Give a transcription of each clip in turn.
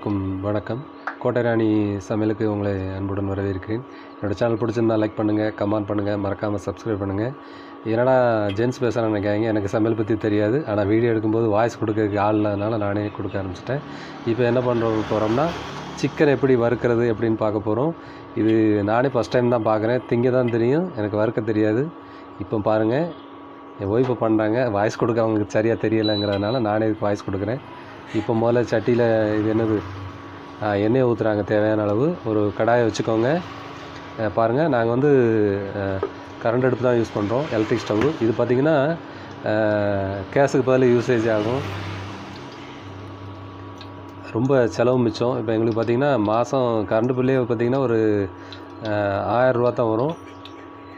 அனைவருக்கும் வணக்கம். கோட்டைராணி சமையலுக்கு உங்களை அன்புடன் வரவேற்கிறேன். என்னோடய சேனல் பிடிச்சிருந்தா லைக் பண்ணுங்கள் கமெண்ட் பண்ணுங்கள் மறக்காமல் சப்ஸ்கிரைப் பண்ணுங்கள் என்னடா ஜென்ஸ் பேசுகிறான்னு நினைக்காங்க எனக்கு சமையல் பற்றி தெரியாது. ஆனால் வீடியோ எடுக்கும்போது வாய்ஸ் கொடுக்கறதுக்கு ஆள் இல்லாதனால நானே கொடுக்க ஆரம்பிச்சிட்டேன். இப்போ என்ன பண்ணுறோம் போகிறோம்னா சிக்கன் எப்படி வறுக்கிறது எப்படின்னு பார்க்க போகிறோம் இது நானே ஃபஸ்ட் டைம் தான் பார்க்குறேன். திங்க தான் தெரியும். எனக்கு வறுக்க தெரியாது. இப்போ பாருங்கள் என் ஒய்ஃபை பண்ணுறாங்க வாய்ஸ் கொடுக்க அவங்களுக்கு சரியாக தெரியலைங்கிறதுனால நானே இதுக்கு வாய்ஸ் கொடுக்குறேன். இப்போ முதல்ல சட்டியில் இது என்னது? எண்ணெய் ஊற்றுறாங்க தேவையான அளவு. ஒரு கடாயை வச்சுக்கோங்க. பாருங்கள் நாங்கள் வந்து கரண்ட் அடுப்பு தான் யூஸ் பண்ணுறோம் எலக்ட்ரிக் ஸ்டவ் இது பார்த்திங்கன்னா கேஸுக்கு பதில் யூசேஜ் ஆகும். ரொம்ப செலவு மிச்சம். இப்போ எங்களுக்கு பார்த்திங்கன்னா மாதம் கரண்ட் பில்லே பார்த்திங்கன்னா ஒரு ஆயரூவா தான் வரும்.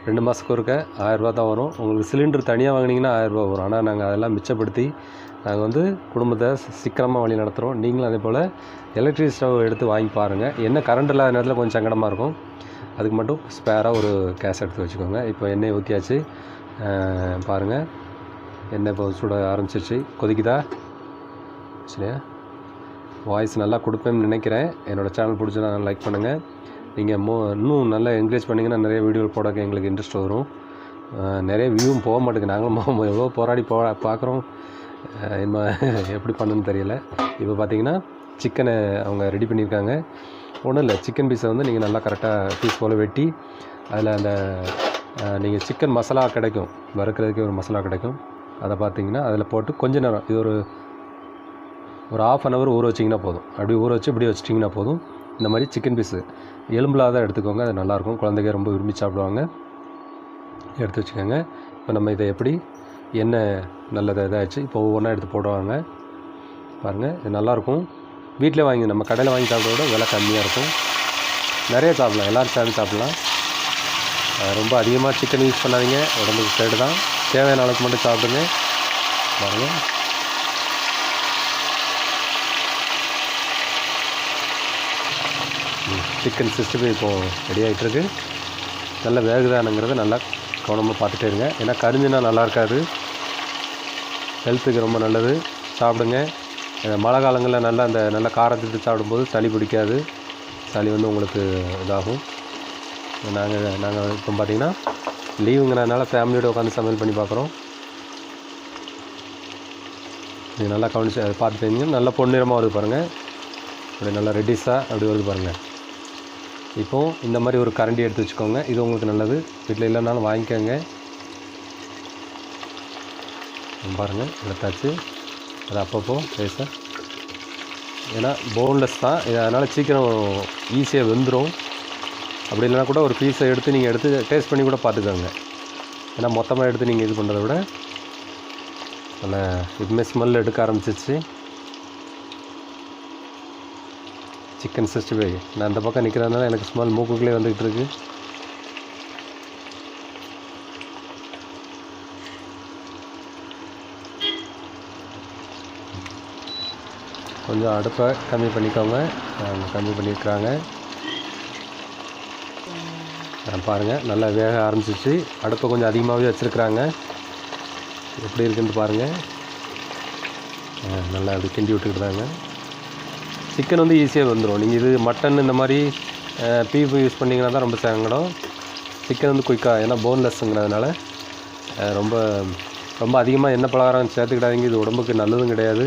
ரெண்டு மாதத்துக்கு ஒருக்க ஆயரூவா தான் வரும். உங்களுக்கு சிலிண்டர் தனியாக வாங்கினீங்கன்னா ஆயரூவா வரும். ஆனால் நாங்கள் அதெல்லாம் மிச்சப்படுத்தி நாங்கள் வந்து குடும்பத்தை சிக்கனமாக வழி நடத்துகிறோம் நீங்களும் அதே போல் எலக்ட்ரிக் ஸ்டவ் எடுத்து வாங்கி பாருங்கள் என்ன கரண்ட் இல்லாத நேரத்தில் கொஞ்சம் சங்கடமாக இருக்கும். அதுக்கு மட்டும் ஸ்பேராக ஒரு கேஸ் எடுத்து வச்சுக்கோங்க. இப்போ எண்ணெய் ஊற்றியாச்சு பாருங்கள் எண்ணெய் இப்போ சுட ஆரம்பிச்சிருச்சு. கொதிக்குதா? சரியா? வாய்ஸ் நல்லா கொடுப்பேன்னு நினைக்கிறேன். என்னோடய சேனல் பிடிச்சா லைக் பண்ணுங்கள் நீங்கள் மோ இன்னும் நல்லா என்கரேஜ் பண்ணிங்கன்னா நிறைய வீடியோ போட எங்களுக்கு இன்ட்ரெஸ்ட் வரும். நிறைய வியூவும் போக மாட்டேங்குது. நாங்களும் எவ்வளோ போராடி போ பார்க்குறோம் என்ன எப்படி பண்ணுன்னு தெரியல. இப்போ பார்த்தீங்கன்னா சிக்கனை அவங்க ரெடி பண்ணியிருக்காங்க. ஒன்றும் இல்லை சிக்கன் பீஸை வந்து நீங்கள் நல்லா கரெக்டாக பீஸ் போல் வெட்டி அதில் அந்த நீங்கள் சிக்கன் மசாலா கிடைக்கும். வறுக்கிறதுக்கு ஒரு மசாலா கிடைக்கும். அதை பார்த்தீங்கன்னா அதில் போட்டு கொஞ்ச நேரம் இது ஒரு ஒரு ஆஃப் அன் ஹவர் ஊற வச்சிங்கன்னா போதும். அப்படி ஊற வச்சு இப்படி வச்சிட்டிங்கன்னா போதும். இந்த மாதிரி சிக்கன் பீஸு எலும்பில் தான் எடுத்துக்கோங்க அது நல்லாயிருக்கும் குழந்தைங்க ரொம்ப விரும்பி சாப்பிடுவாங்க. எடுத்து வச்சுக்கோங்க. இப்போ நம்ம இதை எப்படி எண்ணெய் நல்லது இதாகிடுச்சு இப்போ ஒவ்வொன்றா எடுத்து போடுவாங்க. பாருங்கள் இது நல்லாயிருக்கும். வீட்டில் வாங்கி நம்ம கடையில் வாங்கி சாப்பிட்றத விட விலை கம்மியாக இருக்கும் நிறைய சாப்பிடலாம். எல்லோரும் சேர்ந்து சாப்பிட்லாம். ரொம்ப அதிகமாக சிக்கன் யூஸ் பண்ணாதீங்க. உடம்புக்கு கேடு தான் தேவையான அளவுக்கு மட்டும் சாப்பிடுங்க. பாருங்கள் சிக்கன் சிக்ஸ்டி ஃபைவ் இப்போது ரெடி ஆகிட்டுருக்கு நல்லா வேகுதானுங்கிறத நல்லா கவனமாக பார்த்துட்டே இருங்க. ஏன்னா கரிஞ்சுனா நல்லா இருக்காது. ஹெல்த்துக்கு ரொம்ப நல்லது. சாப்பிடுங்க. மழை காலங்களில் நல்லா அந்த நல்ல காரத்துட்டு சாப்பிடும்போது சளி பிடிக்காது. சளி வந்து உங்களுக்கு இதாகும். நாங்கள் நாங்கள் இப்போ பார்த்தீங்கன்னா லீவுங்கிறனால ஃபேமிலியோட உட்காந்து சமையல் பண்ணி பார்க்குறோம். நீங்கள் நல்லா கவனிச்சு அதை பார்த்துட்டீங்க நல்லா பொன்னிறமாக வருது பாருங்கள் அப்படி நல்லா ரெட்டிஸாக அப்படி வருது பாருங்கள் இப்போது இந்த மாதிரி ஒரு கரண்டி எடுத்து வச்சுக்கோங்க. இது உங்களுக்கு நல்லது. வீட்டில் இல்லைனாலும் வாங்கிக்கோங்க. பாருங்கள் எடுத்தாச்சு. அது அப்பப்போ பேச. ஏன்னா போன்லெஸ் தான். இது அதனால் சீக்கிரம் ஈஸியாக வெந்துடும் அப்படி இல்லைனா கூட ஒரு பீஸை எடுத்து நீங்கள் எடுத்து டேஸ்ட் பண்ணி கூட பார்த்துக்கோங்க. ஏன்னா மொத்தமாக எடுத்து நீங்கள் இது பண்ணுறத விட நல்ல இதுமே ஸ்மெல் எடுக்க ஆரம்பிச்சிச்சு சிக்கன் சிக்ஸ்டி ஃபைவ் நான் இந்த பக்கம் நிற்கிறதுனால எனக்கு ஸ்மெல் மூக்குக்குள்ளே வந்துக்கிட்டு இருக்குது கொஞ்சம் அடுப்பை கம்மி பண்ணிக்கோங்க. கம்மி பண்ணியிருக்கிறாங்க. பாருங்கள் நல்லா வேக ஆரம்பிச்சிச்சு அடுப்பை கொஞ்சம் அதிகமாகவே வச்சுருக்குறாங்க. எப்படி இருக்குன்னு பாருங்கள் நல்லா அப்படி கிண்டி விட்டுக்கிட்டாங்க சிக்கன் வந்து ஈஸியாக வந்துடும் நீங்கள் இது மட்டன் இந்த மாதிரி பீஃப் யூஸ் பண்ணிங்கன்னா தான் ரொம்ப சங்கடம். சிக்கன் வந்து குயிக்காக ஏன்னா போன்லெஸ்ஸுங்கிறதுனால ரொம்ப ரொம்ப அதிகமாக எண்ணெய் பலகாரம் சேர்த்துக்கிடாதீங்க. இது உடம்புக்கு நல்லதும் கிடையாது.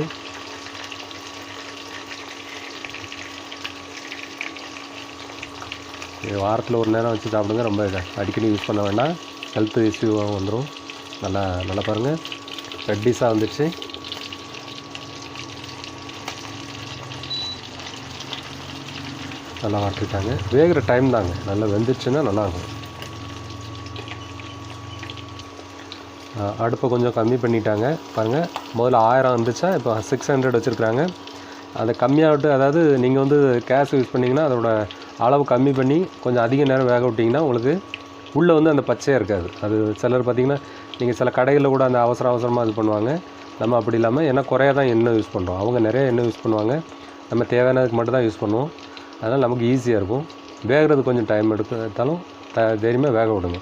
வாரத்தில் ஒரு நேரம் வச்சு சாப்பிடுங்க. ரொம்ப இதை அடிக்கடி யூஸ் பண்ண வேண்டாம். ஹெல்த் இஷ்யூவாகவும் வந்துடும் நல்லா நல்லா பாருங்கள் ரெட்டிஸாக வந்துடுச்சு நல்லா வறுத்துட்டாங்க. வேகிற டைம் தாங்க. நல்லா வெந்துருச்சுன்னா நல்லாயிருக்கும் அடுப்பை கொஞ்சம் கம்மி பண்ணிட்டாங்க. பாருங்கள் முதல்ல ஆயிரம் வந்துச்சா? இப்போ சிக்ஸ் ஹண்ட்ரட் வச்சுருக்குறாங்க. அதை கம்மியாகட்டு அதாவது நீங்கள் வந்து கேஸ் யூஸ் பண்ணிங்கன்னா அதோட அளவு கம்மி பண்ணி கொஞ்சம் அதிக நேரம் வேக விட்டிங்கன்னா உங்களுக்கு உள்ளே வந்து அந்த பச்சையாக இருக்காது. அது சிலர் பார்த்திங்கன்னா நீங்கள் சில கடைகளில் கூட அந்த அவசர அவசரமாக இது பண்ணுவாங்க. நம்ம அப்படி இல்லாமல் ஏன்னா குறைய தான் எண்ணெய் யூஸ் பண்ணுறோம் அவங்க நிறைய எண்ணெய் யூஸ் பண்ணுவாங்க. நம்ம தேவையானதுக்கு மட்டும் தான் யூஸ் பண்ணுவோம். அதனால் நமக்கு ஈஸியாக இருக்கும். வேகிறது கொஞ்சம் டைம் எடுத்தாலும் த தைரியமாக வேக விடுங்க.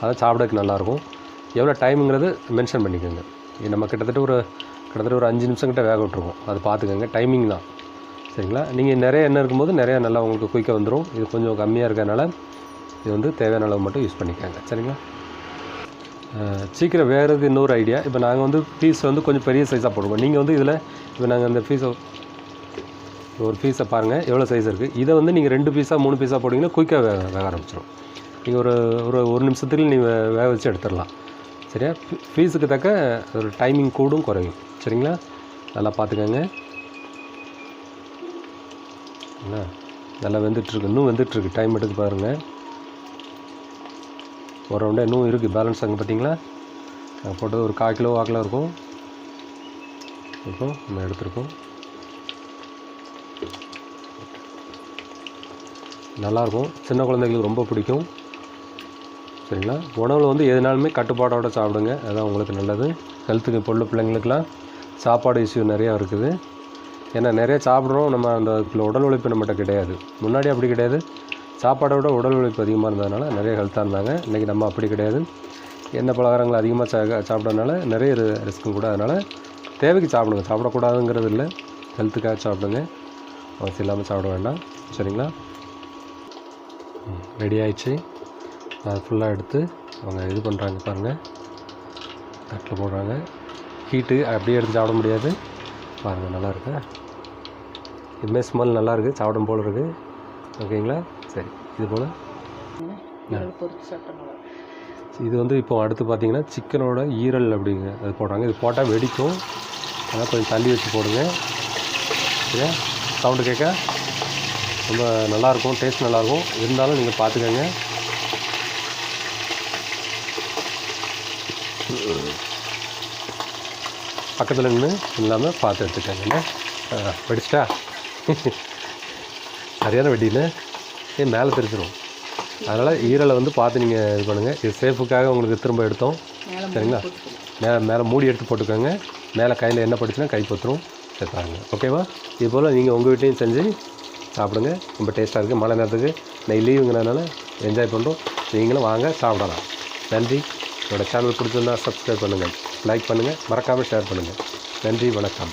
அதான் சாப்பிடறதுக்கு நல்லாயிருக்கும் எவ்வளோ டைமுங்கிறது மென்ஷன் பண்ணிக்கோங்க. நம்ம கிட்டத்தட்ட ஒரு கிட்டத்தட்ட ஒரு அஞ்சு நிமிஷம் கிட்ட வேக விட்ருக்கோம் அது பார்த்துக்கோங்க. டைமிங் தான். சரிங்களா? நீங்கள் நிறைய எண்ணெய் இருக்கும்போது நிறையா நல்லா உங்களுக்கு குயிக்காக வந்துடும் இது கொஞ்சம் கம்மியாக இருக்கிறதுனால இது வந்து தேவையான அளவு மட்டும் யூஸ் பண்ணிக்கோங்க. சரிங்களா? சீக்கிரம் வேறுக்கு இன்னொரு ஐடியா இப்போ நாங்கள் வந்து பீஸ் வந்து கொஞ்சம் பெரிய சைஸாக போடுவோம் நீங்கள் வந்து இதில் இப்போ நாங்கள் அந்த பீஸை ஒரு பீஸை பாருங்கள் எவ்வளோ சைஸ் இருக்குது இதை வந்து நீங்கள் ரெண்டு பீஸாக மூணு பீஸாக போட்டிங்கன்னா குயிக்காக வேக வேக ஆரம்பிச்சிடும் நீங்கள் ஒரு ஒரு ஒரு நிமிஷத்துக்கு நீங்கள் வேக வச்சு எடுத்துடலாம். சரியா? ஃபீஸுக்கு தக்க ஒரு டைமிங் கூடும் குறையும். சரிங்களா? நல்லா பார்த்துக்கோங்க. என்ன? நல்லா வெந்துட்டுருக்கு. இன்னும் வெந்துட்டுருக்கு. டைம் எடுத்து பாருங்கள் ஒரு ரவுண்டாக இன்னும் இருக்குது பேலன்ஸ் அங்கே பார்த்தீங்களா? நான் போட்டது ஒரு கால் கிலோ வாக்கில் இருக்கும். இருக்கும். நம்ம எடுத்துருக்கோம். நல்லாயிருக்கும். சின்ன குழந்தைங்களுக்கு ரொம்ப பிடிக்கும். சரிங்களா? உணவில் வந்து எதுனாலுமே கட்டுப்பாடோடு சாப்பிடுங்க. அதுதான் உங்களுக்கு நல்லது. ஹெல்த்துக்கு பொருள் பிள்ளைங்களுக்கெல்லாம் சாப்பாடு இஷ்யூ நிறையா இருக்குது. ஏன்னா நிறைய சாப்பிட்றோம் நம்ம அந்த உடல் உழைப்பு நம்மகிட்ட கிடையாது. முன்னாடி அப்படி கிடையாது. சாப்பாடை விட உடல் உழைப்பு அதிகமாக இருந்ததுனால நிறைய ஹெல்த்தாக இருந்தாங்க. இன்றைக்கி நம்ம அப்படி கிடையாது. எண்ணெய் பலகாரங்கள் அதிகமாக சா சாப்பிட்றதுனால நிறைய ரிஸ்க்கும் கூட. அதனால் தேவைக்கு சாப்பிடுங்க. சாப்பிடக்கூடாதுங்கிறது இல்லை. ஹெல்த்துக்காக சாப்பிடுங்க. அவசியம் இல்லாமல் சாப்பிட வேண்டாம். சரிங்களா? ரெடி ஆயிடுச்சு. அது ஃபுல்லாக எடுத்து அவங்க இது பண்ணுறாங்க பாருங்கள் தட்டில் போடுறாங்க. ஹீட்டு அப்படியே எடுத்து சாப்பிட முடியாது. பாருங்கள் நல்லா இருக்கா. இதுமாரி ஸ்மெல் நல்லா இருக்குது சாப்பிடும் போல் இருக்குது ஓகேங்களா? சரி இது போல். இது வந்து இப்போ அடுத்து பார்த்தீங்கன்னா சிக்கனோட ஈரல் அப்படிங்க அது போடுறாங்க. இது போட்டால் வெடிக்கும். அதனால் கொஞ்சம் தள்ளி வச்சு போடுங்க. சரியா? சவுண்டு கேட்க? ரொம்ப நல்லாயிருக்கும் டேஸ்ட் நல்லாயிருக்கும் இருந்தாலும் நீங்கள் பார்த்துக்கோங்க. பக்கத்தில் நின்று இல்லாமல் பார்த்து எடுத்துக்கோங்க. வெடிச்சிட்டா? சரியான வெட்டின்னு ஏன் மேலே தெரிச்சிடும் அதனால் ஈரலை வந்து பார்த்து நீங்கள் இது பண்ணுங்கள் இது சேஃபுக்காக உங்களுக்கு திரும்ப எடுத்தோம். சரிங்களா? மேலே மேலே மூடி எடுத்து போட்டுக்கோங்க. மேலே கையில் என்ன பட்டுச்சுன்னா கை பத்துரும். சரி பாருங்க. ஓகேவா? இது போல் நீங்கள் உங்கள் வீட்லேயும் செஞ்சு சாப்பிடுங்க. ரொம்ப டேஸ்ட்டாக இருக்குது மழை நேரத்துக்கு நெய் லீவுங்கிறனால என்ஜாய் பண்ணுறோம் நீங்களும் வாங்க சாப்பிடலாம். நன்றி. என்னோடய சேனல் பிடிச்சிருந்தால் சப்ஸ்கிரைப் பண்ணுங்கள் லைக் பண்ணுங்கள் மறக்காமல் ஷேர் பண்ணுங்கள் நன்றி வணக்கம்.